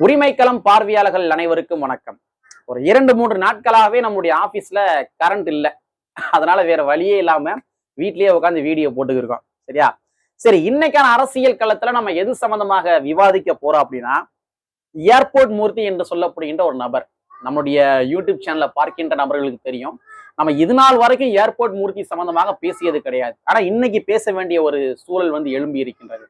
உரிமைக்களம் பார்வையாளர்கள் அனைவருக்கும் வணக்கம். ஒரு இரண்டு மூன்று நாட்களாகவே நம்முடைய ஆபீஸ்ல கரண்ட் இல்லை. அதனால வேற வழியே இல்லாம வீட்லயே உட்காந்து வீடியோ போட்டுக்கிருக்கோம். சரியா? சரி இன்னைக்கான அரசியல் களத்துல நம்ம எது சம்பந்தமாக விவாதிக்க போறோம் அப்படின்னா ஏர்போர்ட் மூர்த்தி என்று சொல்லப்படுகின்ற ஒரு நபர். நம்முடைய யூடியூப் சேனல்ல பார்க்கின்ற நபர்களுக்கு தெரியும். நம்ம இது நாள் வரைக்கும் ஏர்போர்ட் மூர்த்தி சம்பந்தமாக பேசியது கிடையாது. ஆனா இன்னைக்கு பேச வேண்டிய ஒரு சூழல் வந்து எழும்பி இருக்கின்றது.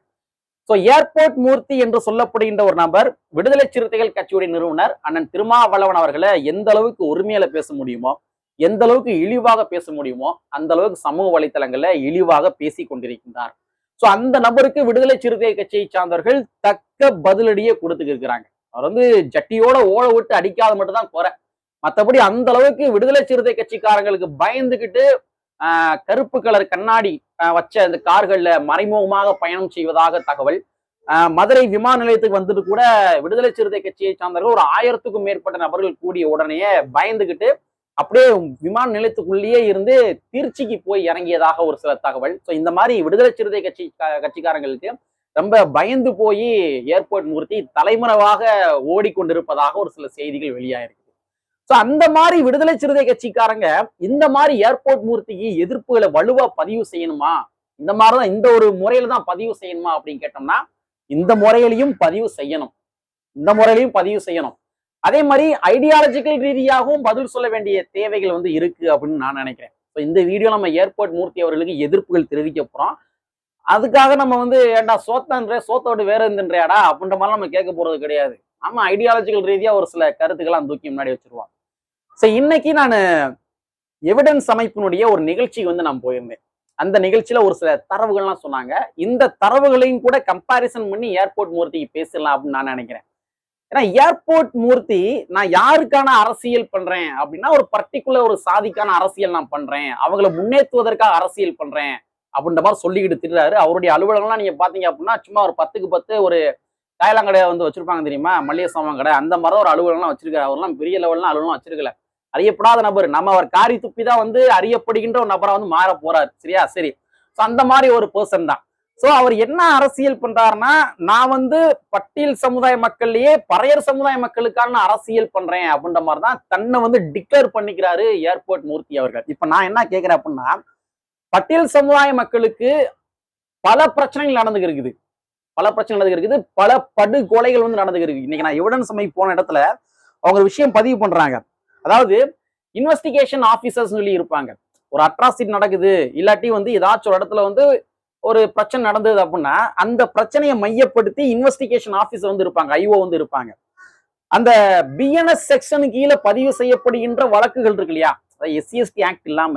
ஸோ ஏர்போர்ட் மூர்த்தி என்று சொல்லப்படுகின்ற ஒரு நபர் விடுதலை சிறுத்தைகள் கட்சியுடைய நிறுவனர் அண்ணன் திருமாவளவன் அவர்களை எந்த அளவுக்கு உரிமையில பேச முடியுமோ எந்த அளவுக்கு இழிவாக பேச முடியுமோ அந்த அளவுக்கு சமூக வலைத்தளங்கள்ல இழிவாக பேசி கொண்டிருக்கின்றார். ஸோ அந்த நபருக்கு விடுதலை சிறுத்தை கட்சியை சார்ந்தவர்கள் தக்க பதிலடியே கொடுத்துட்டு இருக்கிறாங்க. அவர் வந்து ஜட்டியோட ஓட விட்டு அடிக்காத மட்டும் தான் குறை. மற்றபடி அந்த அளவுக்கு விடுதலை சிறுத்தை கட்சிக்காரங்களுக்கு பயந்துகிட்டு கருப்பு கலர் கண்ணாடி வச்ச அந்த கார்கள்ல மறைமுகமாக பயணம் செய்வதாக தகவல். மதுரை விமான நிலையத்துக்கு வந்துட்டு கூட விடுதலை சிறுத்தை கட்சியை சார்ந்தவர்கள் ஒரு ஆயிரத்துக்கும் மேற்பட்ட நபர்கள் கூடிய உடனேயே பயந்துகிட்டு அப்படியே விமான நிலையத்துக்குள்ளேயே இருந்து திருச்சிக்கு போய் இறங்கியதாக ஒரு சில தகவல். ஸோ இந்த மாதிரி விடுதலை சிறுத்தை கட்சி க- கட்சிக்காரங்களுக்கு ரொம்ப பயந்து போய் ஏர்போர்ட் மூர்த்தி தலைமறைவாக ஓடிக்கொண்டிருப்பதாக ஒரு சில செய்திகள் வெளியாயிருக்கு. அந்த மாதிரி விடுதலை சிறுத்தை கட்சிக்காரங்க இந்த மாதிரி ஏர்போர்ட் மூர்த்திக்கு எதிர்ப்புகளை வலுவா பதிவு செய்யணுமா? இந்த மாதிரிதான் இந்த ஒரு முறையில தான் பதிவு செய்யணுமா அப்படின்னு கேட்டோம்னா இந்த முறையிலையும் பதிவு செய்யணும். இந்த முறையிலையும் பதிவு செய்யணும். அதே மாதிரி ஐடியாலஜிக்கல் ரீதியாகவும் பதில் சொல்ல வேண்டிய தேவைகள் வந்து இருக்கு அப்படின்னு நான் நினைக்கிறேன். இப்போ இந்த வீடியோ நம்ம ஏர்போர்ட் மூர்த்தி அவர்களுக்கு எதிர்ப்புகள் தெரிவிக்க போறோம். அதுக்காக நம்ம வந்து ஏண்டா சோத்தன்ற சோத்தோடு வேற இருந்துன்றியாடா? அப்படின்ற மாதிரி நம்ம கேட்க போறது கிடையாது. ஆமா ஐடியாலஜிக்கல் ரீதியா ஒரு சில கருத்துக்கெல்லாம் தூக்கி முன்னாடி வச்சிருவான் ஸோ இன்னைக்கு நான் எவிடன்ஸ் அமைப்பினுடைய ஒரு நிகழ்ச்சிக்கு வந்து நான் போயிருந்தேன். அந்த நிகழ்ச்சியில ஒரு சில தரவுகள்லாம் சொன்னாங்க. இந்த தரவுகளையும் கூட கம்பாரிசன் பண்ணி ஏர்போர்ட் மூர்த்திக்கு பேசலாம் அப்படின்னு நான் நினைக்கிறேன். ஏன்னா ஏர்போர்ட் மூர்த்தி நான் யாருக்கான அரசியல் பண்றேன் அப்படின்னா ஒரு பர்டிகுலர் ஒரு சாதிக்கான அரசியல் நான் பண்றேன். அவங்கள முன்னேற்றுவதற்காக அரசியல் பண்றேன் அப்படின்ற மாதிரி சொல்லிக்கிட்டு திரிறாரு அவருடைய அலுவலகம்லாம் நீங்க பாத்தீங்க அப்படின்னா சும்மா ஒரு பத்துக்கு பத்து ஒரு காயலாங்கடையை வந்து வச்சிருப்பாங்க தெரியுமா? மல்லிகை சாமான் கடை. அந்த மாதிரி ஒரு அலுவலகம்லாம் வச்சிருக்காரு. அவர்லாம் பெரிய லெவல்லாம் அலுவலகம் வச்சிருக்கல. அறியப்படாத நபர். நம்ம அவர் காரி துப்பி தான் வந்து அறியப்படுகின்ற ஒரு நபரா வந்து மாற போறாரு. சரியா? சரி. ஸோ அந்த மாதிரி ஒரு பர்சன் தான். ஸோ அவர் என்ன அரசியல் பண்றாருன்னா நான் வந்து பட்டியல் சமுதாய மக்கள்லயே பறையர் சமுதாய மக்களுக்கான அரசியல் பண்றேன் அப்படின்ற மாதிரி தான் தன்னை வந்து டிக்ளேர் பண்ணிக்கிறாரு ஏர்போர்ட் மூர்த்தி அவர்கள். இப்போ நான் என்ன கேட்கிறேன் அப்படின்னா பட்டியல் சமுதாய மக்களுக்கு பல பிரச்சனைகள் நடந்துக்கு இருக்குது பல பிரச்சனை நடந்துக்கு இருக்குது பல படுகொலைகள் வந்து நடந்துக்கு இருக்கு இன்னைக்கு நான் எவிடன்ஸ் அமைப்பு போன இடத்துல அவங்க விஷயம் பதிவு பண்றாங்க. அதாவது இன்வெஸ்டிகேஷன் ஆஃபீஸர்ஸ் சொல்லி இருப்பாங்க. ஒரு அட்ராசிட்டி நடக்குது இல்லாட்டி வந்து ஏதாச்சும் ஒரு இடத்துல வந்து ஒரு பிரச்சனை நடந்தது அப்படின்னா அந்த பிரச்சனையை மையப்படுத்தி இன்வெஸ்டிகேஷன் ஆஃபீஸர் வந்து இருப்பாங்க ஐஓ வந்து இருப்பாங்க. அந்த பிஎன்எஸ் செக்ஷனு கீழே பதிவு செய்யப்படுகின்ற வழக்குகள் இருக்கு இல்லையா? எஸ்சிஎஸ்டி ஆக்ட் இல்லாம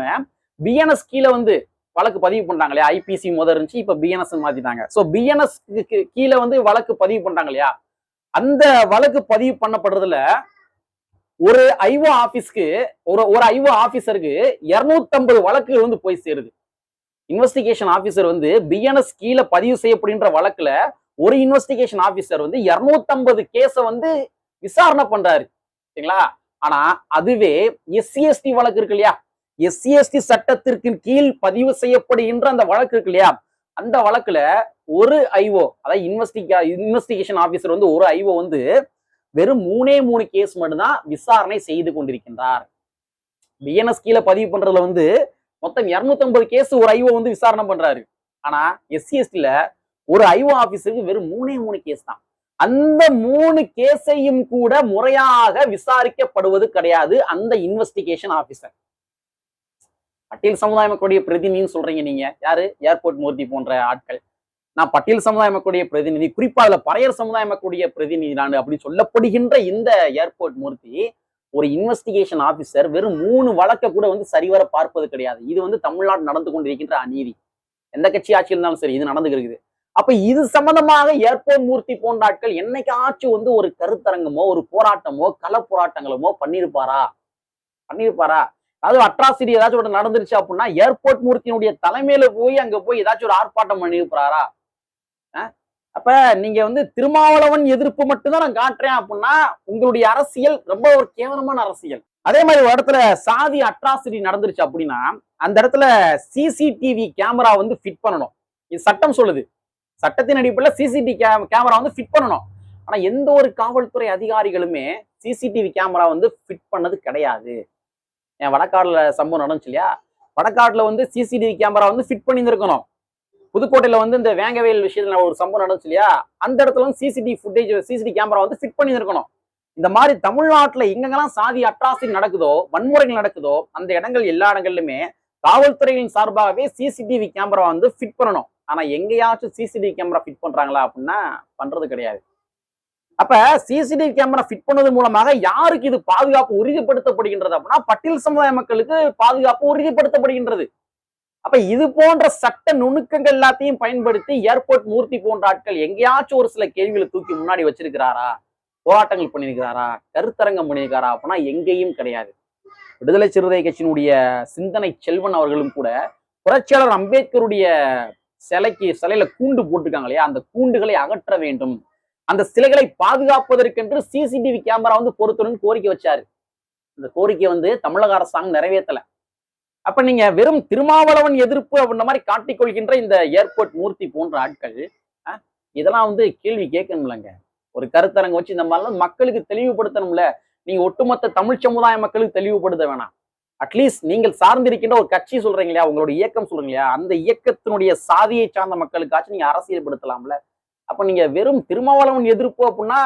பிஎன்எஸ் கீழே வந்து வழக்கு பதிவு பண்றாங்க இல்லையா? ஐபிசி முத இருந்துச்சு இப்ப பிஎன்எஸ் மாத்திட்டாங்க. ஸோ பிஎன்எஸ் கீழே வந்து வழக்கு பதிவு பண்றாங்க இல்லையா? அந்த வழக்கு பதிவு பண்ணப்படுறதுல ஒரு ஐஓ ஆபீஸ்க்கு ஒரு ஒரு ஐஓ ஆபீசருக்கு இருநூத்தம்பது வழக்குகள் வந்து போய் சேருது. இன்வெஸ்டிகேஷன் ஆபீசர் வந்து பிஎன்எஸ் கீழே பதிவு செய்யப்படுகின்ற வழக்குல ஒரு இன்வெஸ்டிகேஷன் ஆபீசர் வந்து இருநூத்தம்பது கேஸை வந்து விசாரணை பண்றாரு. சரிங்களா? ஆனா அதுவே எஸ்சிஎஸ்டி வழக்கு இருக்கு இல்லையா? எஸ்சிஎஸ்டி சட்டத்திற்கு கீழ் பதிவு செய்யப்படுகின்ற அந்த வழக்கு இருக்கு இல்லையா? அந்த வழக்குல ஒரு ஐஓ அதாவது இன்வெஸ்டிகா இன்வெஸ்டிகேஷன் ஆபீசர் வந்து ஒரு ஐஓ வந்து வெறும் மூணே மூணு கேஸ் மட்டும்தான் விசாரணை செய்து கொண்டிருக்கின்றார். பிஎன்எஸ் கீழே பதிவு பண்றதுல வந்து மொத்தம் 250 கேஸ் ஒரு ஐஓ வந்து விசாரணை பண்றாரு. ஆனா எஸ்சிஎஸ்டில ஒரு ஐஓ ஆபீஸருக்கு வெறும் மூணே மூணு கேஸ் தான். அந்த மூணு கேஸையும் கூட முறையாக விசாரிக்கப்படுவது கிடையாது. அந்த இன்வெஸ்டிகேஷன் ஆபீசர் பட்டியல் சமுதாய மக்களுடைய பிரதிநிதின்னு சொல்றீங்க நீங்க. யாரு? ஏர்போர்ட் மூர்த்தி போன்ற ஆட்கள். நான் பட்டியல் சமுதாய மக்களுடைய பிரதிநிதி குறிப்பா அதுல பறையர் சமுதாய மக்களுடைய பிரதிநிதி நான் அப்படின்னு சொல்லப்படுகின்ற இந்த ஏர்போர்ட் மூர்த்தி ஒரு இன்வெஸ்டிகேஷன் ஆபீசர் வெறும் மூணு வழக்க கூட வந்து சரிவர பார்ப்பது கிடையாது. இது வந்து தமிழ்நாடு நடந்து கொண்டிருக்கின்ற அநீதி. எந்த கட்சி ஆட்சி இருந்தாலும் சரி இது நடந்துகிருக்குது அப்ப இது சம்பந்தமாக ஏர்போர்ட் மூர்த்தி போன்ற ஆட்கள் என்னைக்காச்சும் வந்து ஒரு கருத்தரங்கமோ ஒரு போராட்டமோ கள போராட்டங்களமோ பண்ணியிருப்பாரா? பண்ணியிருப்பாரா? அதாவது அட்ராசிட்டி ஏதாச்சும் ஒரு நடந்துருச்சு அப்படின்னா ஏர்போர்ட் மூர்த்தியினுடைய தலைமையில போய் அங்க போய் ஏதாச்சும் ஒரு ஆர்ப்பாட்டம் பண்ணியிருப்பாரா? அப்ப நீங்க வந்து திருமாவளவன் எதிர்ப்பு மட்டும்தான் நான் காட்டுறேன் அப்படின்னா உங்களுடைய அரசியல் ரொம்ப ஒரு கேவலமான அரசியல். அதே மாதிரி ஒரு இடத்துல சாதி அட்ராசிட்டி நடந்துருச்சு அப்படின்னா அந்த இடத்துல சிசிடிவி கேமரா வந்து ஃபிட் பண்ணணும். இது சட்டம் சொல்லுது. சட்டத்தின் அடிப்படையில் சிசிடிவி கேமரா வந்து ஃபிட் பண்ணணும். ஆனா எந்த ஒரு காவல்துறை அதிகாரிகளுமே சிசிடிவி கேமரா வந்து ஃபிட் பண்ணது கிடையாது. என் வடக்காடுல சம்பவம் நடந்துச்சு இல்லையா? வடக்காடுல வந்து சிசிடிவி கேமரா வந்து ஃபிட் பண்ணியிருந்திருக்கணும். புதுக்கோட்டையில வந்து இந்த வேங்கவேல் விஷயத்துல ஒரு சம்பவம் நடந்துச்சு இல்லையா? அந்த இடத்துல வந்து சிசிடிவி ஃபுட்டேஜ் சிசிடி கேமரா வந்து ஃபிட் பண்ணி இருக்கணும் இந்த மாதிரி தமிழ்நாட்டுல எங்கெங்கெல்லாம் சாதி அட்ராசிட்டி நடக்குதோ வன்முறைகள் நடக்குதோ அந்த இடங்கள் எல்லா இடங்கள்லுமே காவல்துறையின் சார்பாகவே சிசிடிவி கேமரா வந்து ஃபிட் பண்ணணும். ஆனா எங்கேயாச்சும் சிசிடிவி கேமரா ஃபிட் பண்றாங்களா அப்படின்னா பண்றது கிடையாது. அப்ப சிசிடிவி கேமரா ஃபிட் பண்ணது மூலமாக யாருக்கு இது பாதுகாப்பு உறுதிப்படுத்தப்படுகின்றது அப்படின்னா பட்டியல் சமுதாய மக்களுக்கு பாதுகாப்பு உறுதிப்படுத்தப்படுகின்றது. அப்ப இது போன்ற சட்ட நுணுக்கங்கள் எல்லாத்தையும் பயன்படுத்தி ஏர்போர்ட் மூர்த்தி போன்ற ஆட்கள் எங்கேயாச்சும் ஒரு சில கேள்விகளை தூக்கி முன்னாடி வச்சிருக்கிறாரா? போராட்டங்கள் பண்ணியிருக்கிறாரா கருத்தரங்கம் பண்ணியிருக்காரா அப்படின்னா எங்கேயும் கிடையாது. விடுதலை சிறுத்தை கட்சியினுடைய சிந்தனை செல்வன் அவர்களும் கூட புரட்சியாளர் அம்பேத்கருடைய சிலைக்கு சிலையில கூண்டு போட்டிருக்காங்க இல்லையா? அந்த கூண்டுகளை அகற்ற வேண்டும். அந்த சிலைகளை பாதுகாப்பதற்கென்று சிசிடிவி கேமரா வந்து பொருத்தணும்னு கோரிக்கை வச்சாரு. இந்த கோரிக்கை வந்து தமிழக அரசாங்கம் நிறைவேற்றலை அப்ப நீங்க வெறும் திருமாவளவன் எதிர்ப்பு அப்படின்ற மாதிரி காட்டிக்கொள்கின்ற இந்த ஏர்போர்ட் மூர்த்தி போன்ற ஆட்கள் இதெல்லாம் வந்து கேள்வி கேட்கணும்லங்க. ஒரு கருத்தரங்க வச்சு இந்த மாதிரிலாம் மக்களுக்கு தெளிவுபடுத்தணும்ல. நீங்க ஒட்டுமொத்த தமிழ் சமுதாய மக்களுக்கு தெளிவுபடுத்த வேணாம். அட்லீஸ்ட் நீங்கள் சார்ந்திருக்கின்ற ஒரு கட்சி சொல்றீங்க இல்லையா உங்களுடைய இயக்கம் சொல்றீங்க இல்லையா அந்த இயக்கத்தினுடைய சாதியை சார்ந்த மக்களுக்காச்சும் நீங்க அரசியல்படுத்தலாம்ல. அப்ப நீங்க வெறும் திருமாவளவன் எதிர்ப்பு அப்படின்னா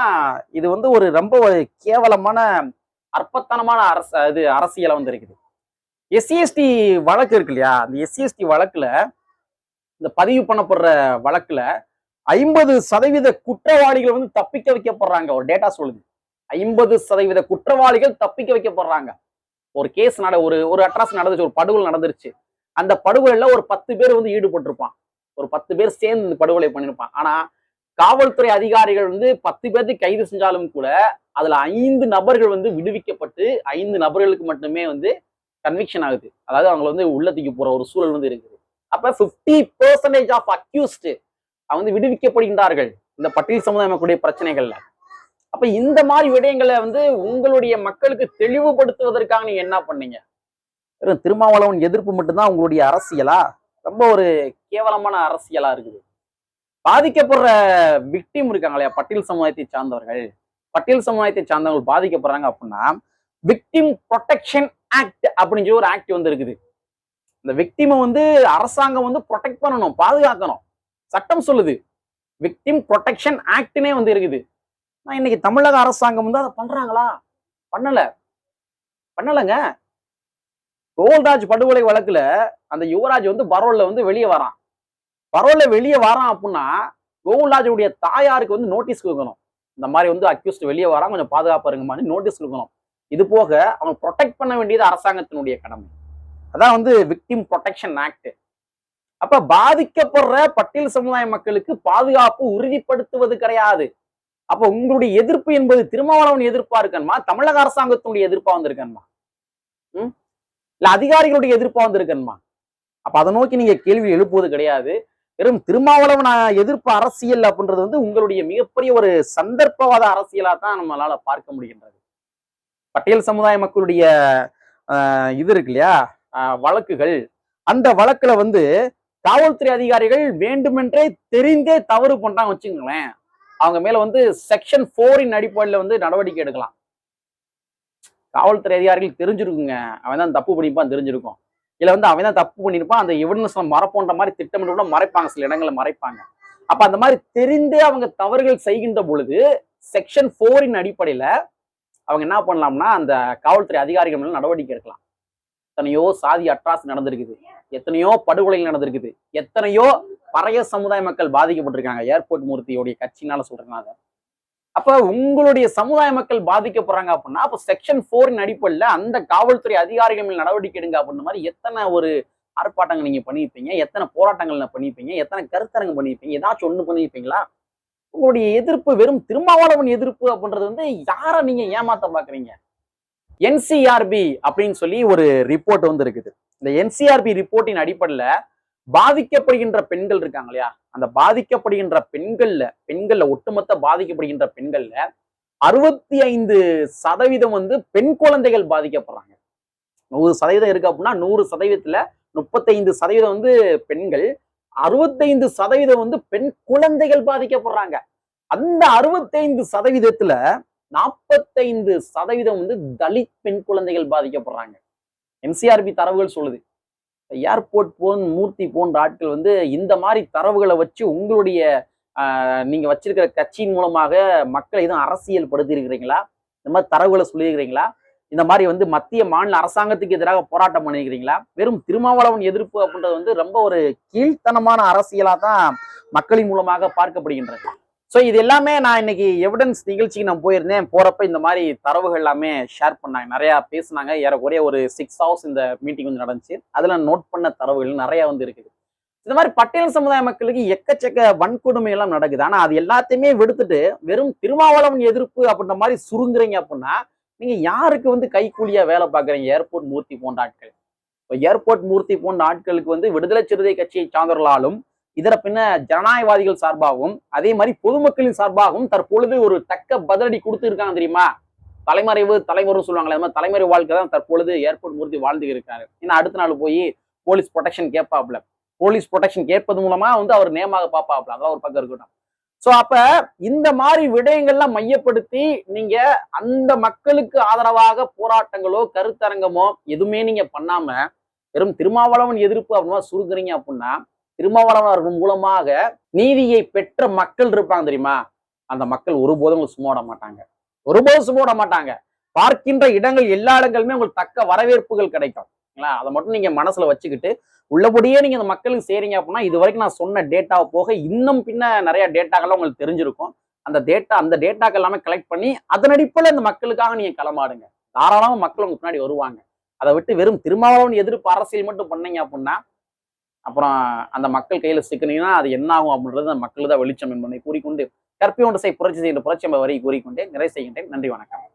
இது வந்து ஒரு ரொம்ப கேவலமான அற்பத்தனமான அரசு இது அரசியலை வந்து இருக்குது எஸ்சிஎஸ்டி வழக்கு இருக்கு இல்லையா? அந்த எஸ்சிஎஸ்டி வழக்குல இந்த பதிவு பண்ணப்படுற வழக்குல ஐம்பது சதவீத குற்றவாளிகள் வந்து தப்பிக்க வைக்கப்படுறாங்க. ஒரு டேட்டா சொல்லுது. ஐம்பது சதவீத குற்றவாளிகள் தப்பிக்க வைக்கப்படுறாங்க. ஒரு கேஸ் நட ஒரு ஒரு அட்ராஸ் நடந்துச்சு ஒரு படுகொலை நடந்துருச்சு. அந்த படுகொலையில ஒரு பத்து பேர் வந்து ஈடுபட்டிருப்பான். ஒரு பத்து பேர் சேர்ந்து இந்த படுகொலை பண்ணியிருப்பான் ஆனா காவல்துறை அதிகாரிகள் வந்து பத்து பேர்த்து கைது செஞ்சாலும் கூட அதுல ஐந்து நபர்கள் வந்து விடுவிக்கப்பட்டு ஐந்து நபர்களுக்கு மட்டுமே வந்து கன்விக்ஷன் ஆகுது. அதாவது அவங்களை வந்து உள்ளத்துக்கு போற ஒரு சூழல் வந்து இருக்குது. அப்ப 50% பெர்சன்டேஜ் ஆஃப் அக்யூஸ்டு அவங்க வந்து விடுவிக்கப்படுகின்றார்கள். இந்த பட்டியல் சமுதாயம் கூடிய பிரச்சனைகள்ல. அப்ப இந்த மாதிரி விடயங்களை வந்து உங்களுடைய மக்களுக்கு தெளிவுபடுத்துவதற்காக நீங்க என்ன பண்ணீங்க? வெறும் திருமாவளவன் எதிர்ப்பு மட்டும்தான் உங்களுடைய அரசியலா? ரொம்ப ஒரு கேவலமான அரசியலா இருக்குது. பாதிக்கப்படுற விக்டிம் இருக்காங்க இல்லையா பட்டியல் சமுதாயத்தை சார்ந்தவர்கள். பட்டியல் சமுதாயத்தை சார்ந்தவர்கள் பாதிக்கப்படுறாங்க அப்படின்னா விக்டிம் ப்ரொடெக்ஷன் ஆக்ட் அப்படின்னு சொல்லி ஒரு ஆக்ட் வந்து இருக்குது இந்த விக்டிமை வந்து அரசாங்கம் வந்து ப்ரொடெக்ட் பண்ணணும் பாதுகாக்கணும். சட்டம் சொல்லுது. விக்டிம் ப்ரொடெக்ஷன் ஆக்ட்னே வந்து இருக்குது. நான் இன்னைக்கு தமிழக அரசாங்கம் வந்து அதை பண்றாங்களா? பண்ணல. பண்ணலைங்க. கோல்ராஜ் படுகொலை வழக்குல அந்த யுவராஜ் வந்து பரோல்ல வந்து வெளியே வரான். பரோல்ல வெளியே வரான் அப்படின்னா கோகுல்ராஜுடைய தாயாருக்கு வந்து நோட்டீஸ் கொடுக்கணும். இந்த மாதிரி வந்து அக்யூஸ்ட் வெளியே வரான் கொஞ்சம் பாதுகாப்பு இருங்க மாதிரி நோட்டீஸ் கொடுக்கணும். இது போக அவங்க ப்ரொடெக்ட் பண்ண வேண்டியது அரசாங்கத்தினுடைய கடமை. அதான் வந்து விக்டிம் ப்ரொடெக்ஷன் ஆக்ட் அப்ப பாதிக்கப்படுற பட்டியல் சமுதாய மக்களுக்கு பாதுகாப்பு உறுதிப்படுத்துவது கிடையாது. அப்ப உங்களுடைய எதிர்ப்பு என்பது திருமாவளவன் எதிர்ப்பா இருக்கணுமா? தமிழக அரசாங்கத்தினுடைய எதிர்ப்பா வந்திருக்கணுமா? ம்? இல்ல அதிகாரிகளுடைய எதிர்ப்பா வந்திருக்கணுமா? அப்ப அதை நோக்கி நீங்க கேள்வி எழுப்புவது கிடையாது. வெறும் திருமாவளவன் எதிர்ப்பு அரசியல் அப்படின்றது வந்து உங்களுடைய மிகப்பெரிய ஒரு சந்தர்ப்பவாத அரசியலா தான் நம்மளால பார்க்க முடிகின்றது. பட்டியல் சமுதாய மக்களுடைய இது இருக்கு இல்லையா? ஆஹ், வழக்குகள். அந்த வழக்குல வந்து காவல்துறை அதிகாரிகள் வேண்டுமென்றே தெரிந்தே தவறு பண்றாங்க வச்சுக்கோங்களேன். அவங்க மேல வந்து செக்ஷன் போரின் அடிப்படையில வந்து நடவடிக்கை எடுக்கலாம். காவல்துறை அதிகாரிகள் தெரிஞ்சிருக்குங்க. அவன் தான் தப்பு பண்ணிப்பான் தெரிஞ்சிருக்கும். இல்லை வந்து அவன் தான் தப்பு பண்ணியிருப்பான். அந்த எவிடன்ஸ் மறப்போன்ற மாதிரி திட்டமிட்டு கூட மறைப்பாங்க. சில இடங்களை மறைப்பாங்க. அப்ப அந்த மாதிரி தெரிந்தே அவங்க தவறுகள் செய்கின்ற பொழுது செக்ஷன் போரின் அடிப்படையில அவங்க என்ன பண்ணலாம்னா அந்த காவல்துறை அதிகாரிகள் மேலே நடவடிக்கை எடுக்கலாம். எத்தனையோ சாதி அட்ராஸ் நடந்திருக்குது. எத்தனையோ படுகொலைகள் நடந்திருக்குது. எத்தனையோ பறைய சமுதாய மக்கள் பாதிக்கப்பட்டிருக்காங்க. ஏர்போர்ட் மூர்த்தியோடைய கட்சினால சொல்றாங்க அதை. அப்ப உங்களுடைய சமுதாய மக்கள் பாதிக்கப்படுறாங்க அப்படின்னா அப்ப செக்ஷன் போரின் அடிப்படையில அந்த காவல்துறை அதிகாரிகள் மேல் நடவடிக்கை எடுங்க அப்படின்ற மாதிரி எத்தனை ஒரு ஆர்ப்பாட்டங்கள் நீங்க பண்ணியிருப்பீங்க? எத்தனை போராட்டங்கள் பண்ணியிருப்பீங்க? எத்தனை கருத்தரங்கம் பண்ணியிருப்பீங்க? ஏதாச்சும் ஒன்று பண்ணியிருப்பீங்களா? உங்களுடைய எதிர்ப்பு வெறும் திருமாவளவன் எதிர்ப்பு அப்படின்றது வந்து யாரை நீங்க ஏமாத்த பாக்குறீங்க? என்சிஆர்பி அப்படின்னு சொல்லி ஒரு ரிப்போர்ட் வந்து இருக்குது. இந்த என்சிஆர்பி ரிப்போர்ட்டின் அடிப்படையில பாதிக்கப்படுகின்ற பெண்கள் இருக்காங்க இல்லையா? அந்த பாதிக்கப்படுகின்ற பெண்கள்ல பெண்கள்ல ஒட்டுமொத்த பாதிக்கப்படுகின்ற பெண்கள்ல அறுபத்தி ஐந்து சதவீதம் வந்து பெண் குழந்தைகள் பாதிக்கப்படுறாங்க. நூறு சதவீதம் இருக்கு அப்படின்னா நூறு சதவீதத்துல முப்பத்தைந்து சதவீதம் வந்து பெண்கள். அறுபத்தைந்து சதவீதம் வந்து பெண் குழந்தைகள் பாதிக்கப்படுறாங்க. அந்த அறுபத்தைந்து சதவீதத்துல நாற்பத்தைந்து சதவீதம் வந்து தலித் பெண் குழந்தைகள் பாதிக்கப்படுறாங்க. என்சிஆர்பி தரவுகள் சொல்லுது. ஏர்போர்ட் போன் மூர்த்தி போன்ற ஆட்கள் வந்து இந்த மாதிரி தரவுகளை வச்சு உங்களுடைய ஆஹ், நீங்க வச்சிருக்கிற கட்சியின் மூலமாக மக்களை எதுவும் அரசியல் படுத்திருக்கிறீங்களா இந்த மாதிரி தரவுகளை சொல்லியிருக்கிறீங்களா? இந்த மாதிரி வந்து மத்திய மாநில அரசாங்கத்துக்கு எதிராக போராட்டம் பண்ணிருக்கிறீங்களா? வெறும் திருமாவளவன் எதிர்ப்பு அப்படின்றது வந்து ரொம்ப ஒரு கீழ்த்தனமான அரசியலா தான் மக்களின் மூலமாக பார்க்கப்படுகின்றது. ஸோ இது எல்லாமே நான் இன்னைக்கு எவிடன்ஸ் நிகழ்ச்சிக்கு நான் போயிருந்தேன். போறப்ப இந்த மாதிரி தரவுகள் எல்லாமே ஷேர் பண்ணாங்க. நிறைய பேசுனாங்க. ஏறக்குறைய ஒரு சிக்ஸ் ஹவர்ஸ் இந்த மீட்டிங் வந்து நடந்துச்சு. அதில் நோட் பண்ண தரவுகள் நிறைய வந்து இருக்குது. இந்த மாதிரி பட்டியல் சமுதாய மக்களுக்கு எக்கச்சக்க வன்கொடுமை எல்லாம் நடக்குது. ஆனால் அது எல்லாத்தையுமே விடுத்துட்டு வெறும் திருமாவளவன் எதிர்ப்பு அப்படின்ற மாதிரி சுருங்குறீங்க அப்படின்னா நீங்க யாருக்கு வந்து கைக்கூலியா வேலை பார்க்குறீங்க? ஏர்போர்ட் மூர்த்தி போன்ற ஆட்கள். இப்போ ஏர்போர்ட் மூர்த்தி போன்ற ஆட்களுக்கு வந்து விடுதலை சிறுத்தை கட்சியை சார்ந்தவர்களாலும் இதர பின்ன ஜனநாயகவாதிகள் சார்பாகவும் அதே மாதிரி பொதுமக்களின் சார்பாகவும் தற்பொழுது ஒரு தக்க பதிலடி கொடுத்துருக்காங்க தெரியுமா? தலைமறைவு தலைமுறை சொல்லுவாங்களே அது மாதிரி தலைமறை வாழ்க்கை தான் தற்பொழுது ஏர்போர்ட் மூர்த்தி வாழ்ந்து இருக்காரு ஏன்னா அடுத்த நாள் போய் போலீஸ் ப்ரொடெக்ஷன் கேட்பாப்ல. போலீஸ் ப்ரொடெக்ஷன் கேட்பது மூலமா வந்து அவர் நேமாக பார்ப்பாப்ல. அதெல்லாம் ஒரு பக்கம் இருக்கட்டும். சோ அப்ப இந்த மாதிரி விடயங்கள்லாம் மையப்படுத்தி நீங்க அந்த மக்களுக்கு ஆதரவாக போராட்டங்களோ கருத்தரங்கமோ எதுவுமே நீங்க பண்ணாம வெறும் திருமாவளவன் எதிர்ப்பு அப்படின்னா சுருக்குறீங்க அப்படின்னா திருமாவளவன் அவர்கள் மூலமாக நீதியை பெற்ற மக்கள் இருப்பாங்க தெரியுமா? அந்த மக்கள் ஒருபோதும் உங்களுக்கு சும்மா விட மாட்டாங்க. ஒருபோதும் சும்மா விட மாட்டாங்க. பார்க்கின்ற இடங்கள் எல்லா இடங்களுமே உங்களுக்கு தக்க வரவேற்புகள் கிடைக்கும். சரிங்களா? அதை மட்டும் நீங்க மனசுல வச்சுக்கிட்டு உள்ளபடியே நீங்க அந்த மக்களுக்கு செய்றீங்க அப்படின்னா இது வரைக்கும் நான் சொன்ன டேட்டா போக இன்னும் பின்ன நிறைய டேட்டாக்கெல்லாம் உங்களுக்கு தெரிஞ்சிருக்கும். அந்த டேட்டா அந்த டேட்டாக்கு எல்லாமே கலெக்ட் பண்ணி அதன் அடிப்படையில் இந்த மக்களுக்காக நீங்க களமாடுங்க. தாராளமா மக்கள் உங்க முன்னாடி வருவாங்க. அதை விட்டு வெறும் திருமாவளவன் எதிர்ப்பு அரசியல் மட்டும் பண்ணீங்க அப்படின்னா அப்புறம் அந்த மக்கள் கையில சிக்கினீங்கன்னா அது என்ன ஆகும் அப்படின்றது அந்த மக்கள் தான் வெளிச்சம் என்பதை கூறிக்கொண்டு கற்பி ஒன்று செய் புரட்சி செய்கின்ற புரட்சி வரை கூறிக்கொண்டே நிறைவு செய்கின்றேன். நன்றி வணக்கம்.